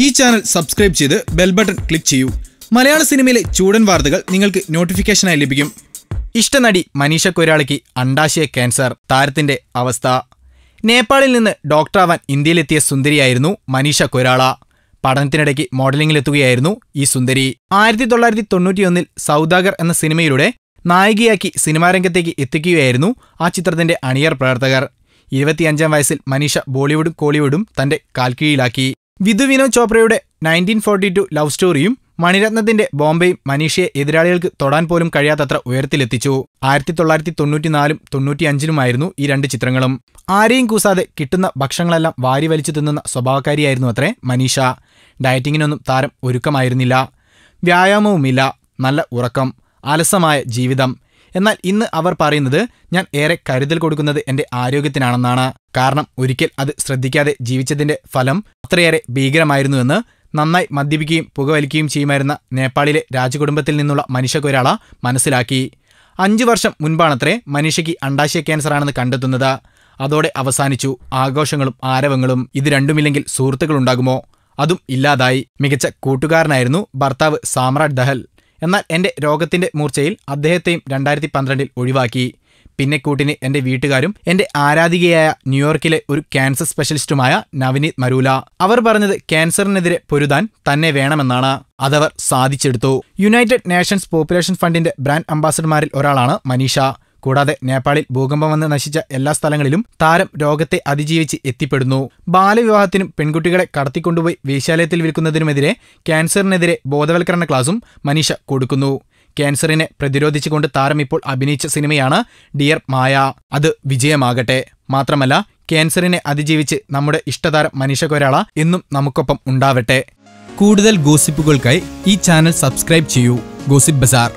ഈ channel subscribe ചെയ്ത് bell button click ചെയ്യൂ. മലയാള സിനിമയിലെ ചൂടൻ വാർത്തകൾ നിങ്ങൾക്ക് നോട്ടിഫിക്കേഷനായി ലഭിക്കും. ഇഷ്ടനടി മനീഷ കൊരാളിക്ക് അണ്ടാശയ ക്യാൻസർ താരത്തിന്റെ അവസ്ഥ. നേപ്പാളിൽ നിന്ന് ഡോക്ടറാവാൻ ഇന്ത്യയിലെത്തിയ സുന്ദരിയായിരുന്നു മനീഷ കൊരാള പഠനത്തിനിടയ്ക്ക് മോഡലിംഗിലെത്തുകയായിരുന്നു ഈ സുന്ദരി. ആയിരത്തി തൊള്ളായിരത്തി തൊണ്ണൂറ്റിയൊന്നിൽ സൗദാഗർ എന്ന സിനിമയിലൂടെ നായികയാക്കി സിനിമാരംഗത്തേക്ക് എത്തിക്കുകയായിരുന്നു ആ ചിത്രത്തിന്റെ അണിയർ പ്രവർത്തകർ. ഇരുപത്തിയഞ്ചാം വയസ്സിൽ മനീഷ ബോളിവുഡും കോളിവുഡും തന്റെ കാൽക്കീഴിലാക്കി. വിധു വിനോദ് ചോപ്രയുടെ നയന്റീൻ ഫോർട്ടി ടു ലവ് സ്റ്റോറിയും മണിരത്നത്തിന്റെ ബോംബെയും മനീഷയെ എതിരാളികൾക്ക് തൊടാൻ പോലും കഴിയാത്തത്ര ഉയരത്തിലെത്തിച്ചു. ആയിരത്തി തൊള്ളായിരത്തി തൊണ്ണൂറ്റിനാലും തൊണ്ണൂറ്റിയഞ്ചിലുമായിരുന്നു ഈ രണ്ട് ചിത്രങ്ങളും. ആരെയും കൂസാതെ കിട്ടുന്ന ഭക്ഷണങ്ങളെല്ലാം വാരി വലിച്ചു തിന്നുന്ന സ്വഭാവക്കാരിയായിരുന്നു അത്രേ മനീഷ. ഡയറ്റിങ്ങിനൊന്നും താരം ഒരുക്കമായിരുന്നില്ല. വ്യായാമവുമില്ല. നല്ല ഉറക്കം. അലസമായ ജീവിതം. എന്നാൽ ഇന്ന് അവർ പറയുന്നത് ഞാൻ ഏറെ കരുതൽ കൊടുക്കുന്നത് എന്റെ ആരോഗ്യത്തിനാണെന്നാണ്. കാരണം ഒരിക്കൽ അത് ശ്രദ്ധിക്കാതെ ജീവിച്ചതിന്റെ ഫലം അത്രയേറെ ഭീകരമായിരുന്നുവെന്ന് നന്നായി മദ്യപിക്കുകയും പുകവലിക്കുകയും ചെയ്യുമായിരുന്ന നേപ്പാളിലെ രാജകുടുംബത്തിൽ നിന്നുള്ള മനുഷ്യക്ക് ഒരാള മനസ്സിലാക്കി. അഞ്ചു വർഷം മുൻപാണത്രേ മനുഷ്യയ്ക്ക് അണ്ടാശയ ക്യാൻസറാണെന്ന് കണ്ടെത്തുന്നത്. അതോടെ അവസാനിച്ചു ആഘോഷങ്ങളും ആരവങ്ങളും. ഇത് രണ്ടുമില്ലെങ്കിൽ സുഹൃത്തുക്കളുണ്ടാകുമോ അതും ഇല്ലാതായി. മികച്ച കൂട്ടുകാരനായിരുന്നു ഭർത്താവ് സാമ്രാട്ട് ദഹൽ. എന്നാൽ എന്റെ രോഗത്തിന്റെ മൂർച്ചയിൽ അദ്ദേഹത്തെയും രണ്ടായിരത്തി പന്ത്രണ്ടിൽ ഒഴിവാക്കി. പിന്നെ കൂട്ടിന് എന്റെ വീട്ടുകാരും എന്റെ ആരാധികയായ ന്യൂയോർക്കിലെ ഒരു ക്യാൻസർ സ്പെഷ്യലിസ്റ്റുമായ നവനീത് മരൂല. അവർ പറഞ്ഞത് ക്യാൻസറിനെതിരെ പൊരുതാൻ തന്നെ വേണമെന്നാണ്. അതവർ സാധിച്ചെടുത്തു. യുണൈറ്റഡ് നേഷൻസ് പോപ്പുലേഷൻ ഫണ്ടിന്റെ ബ്രാൻഡ് അംബാസഡർമാരിൽ ഒരാളാണ് മനീഷ. കൂടാതെ നേപ്പാളിൽ ഭൂകമ്പം വന്ന് നശിച്ച എല്ലാ സ്ഥലങ്ങളിലും താരം രോഗത്തെ അതിജീവിച്ച് എത്തിപ്പെടുന്നു. ബാലവിവാഹത്തിനും പെൺകുട്ടികളെ കടത്തിക്കൊണ്ടുപോയി വേശ്യാലയത്തിൽ വിൽക്കുന്നതിനുമെതിരെ ക്യാൻസറിനെതിരെ ബോധവൽക്കരണ ക്ലാസും മനീഷ കൊടുക്കുന്നു. ക്യാൻസറിനെ പ്രതിരോധിച്ചുകൊണ്ട് താരം ഇപ്പോൾ അഭിനയിച്ച സിനിമയാണ് ഡിയർ മായ. അത് വിജയമാകട്ടെ. മാത്രമല്ല ക്യാൻസറിനെ അതിജീവിച്ച് നമ്മുടെ ഇഷ്ടതാരം മനീഷ കൊരാള എന്നും നമുക്കൊപ്പം ഉണ്ടാവട്ടെ. കൂടുതൽ ഗോസിപ്പുകൾക്കായി ഈ ചാനൽ സബ്സ്ക്രൈബ് ചെയ്യൂ. ഗോസിപ്പ് ബസാർ.